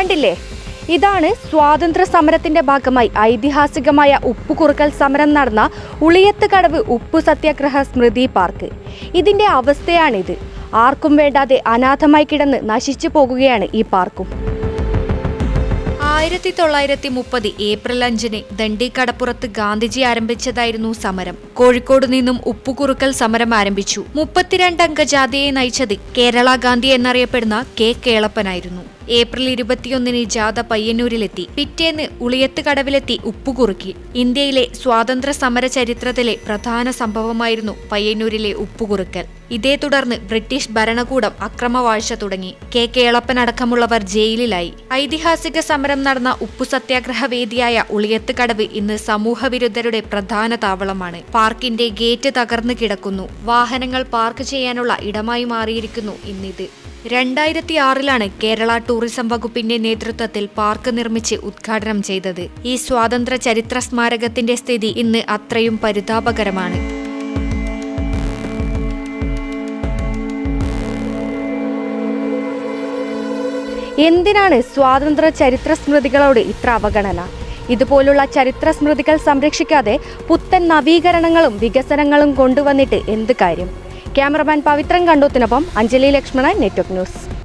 കണ്ടില്ലേ? ഇതാണ് സ്വാതന്ത്ര്യ സമരത്തിന്റെ ഭാഗമായി ഐതിഹാസികമായ ഉപ്പുകുറുക്കൽ സമരം നടന്ന ഉളിയത്ത് കടവ് ഉപ്പു സത്യാഗ്രഹ സ്മൃതി പാർക്ക്. ഇതിന്റെ അവസ്ഥയാണിത്. ആർക്കും വേണ്ടാതെ അനാഥമായി കിടന്ന് നശിച്ചു പോകുകയാണ് ഈ പാർക്കും. ആയിരത്തി തൊള്ളായിരത്തി മുപ്പത് ഏപ്രിൽ അഞ്ചിന് ദണ്ഡി കടപ്പുറത്ത് ഗാന്ധിജി ആരംഭിച്ചതായിരുന്നു സമരം. കോഴിക്കോട് നിന്നും ഉപ്പുകുറുക്കൽ സമരം ആരംഭിച്ചു. മുപ്പത്തിരണ്ടംഗ ജാഥയെ നയിച്ചത് കേരള ഗാന്ധി എന്നറിയപ്പെടുന്ന കെ കേളപ്പനായിരുന്നു. ഏപ്രിൽ ഇരുപത്തിയൊന്നിന് ജാഥ പയ്യന്നൂരിലെത്തി. പിറ്റേന്ന് ഉളിയത്ത് കടവിലെത്തി ഉപ്പുകുറുക്കി. ഇന്ത്യയിലെ സ്വാതന്ത്ര്യ സമര ചരിത്രത്തിലെ പ്രധാന സംഭവമായിരുന്നു പയ്യന്നൂരിലെ ഉപ്പുകുറുക്കൽ. ഇതേ തുടർന്ന് ബ്രിട്ടീഷ് ഭരണകൂടം അക്രമവാഴ്ച തുടങ്ങി. കെ. കേളപ്പനടക്കമുള്ളവർ ജയിലിലായി. ഐതിഹാസിക സമരം നടന്ന ഉപ്പു സത്യാഗ്രഹ വേദിയായ ഉളിയത്ത് കടവ് ഇന്ന് സമൂഹവിരുദ്ധരുടെ പ്രധാന താവളമാണ്. പാർക്കിന്റെ ഗേറ്റ് തകർന്നു കിടക്കുന്നു. വാഹനങ്ങൾ പാർക്ക് ചെയ്യാനുള്ള ഇടമായി മാറിയിരിക്കുന്നു ഇന്നിത്. രണ്ടായിരത്തി ആറിലാണ് കേരള ടൂറിസം വകുപ്പിന്റെ നേതൃത്വത്തിൽ പാർക്ക് നിർമ്മിച്ച് ഉദ്ഘാടനം ചെയ്തത്. ഈ സ്വാതന്ത്ര്യ ചരിത്ര സ്മാരകത്തിന്റെ സ്ഥിതി ഇന്ന് അത്രയും പരിതാപകരമാണ്. എന്തിനാണ് സ്വാതന്ത്ര്യ ചരിത്ര സ്മൃതികളോട് ഇത്ര അവഗണന? ഇതുപോലുള്ള ചരിത്ര സ്മൃതികൾ സംരക്ഷിക്കാതെ പുത്തൻ നവീകരണങ്ങളും വികസനങ്ങളും കൊണ്ടുവന്നിട്ട് എന്ത് കാര്യം? ക്യാമറമാൻ പവിത്രൻ കണ്ടോത്തിനൊപ്പം അഞ്ജലി ലക്ഷ്മണൻ നെറ്റ്വർക്ക് ന്യൂസ്.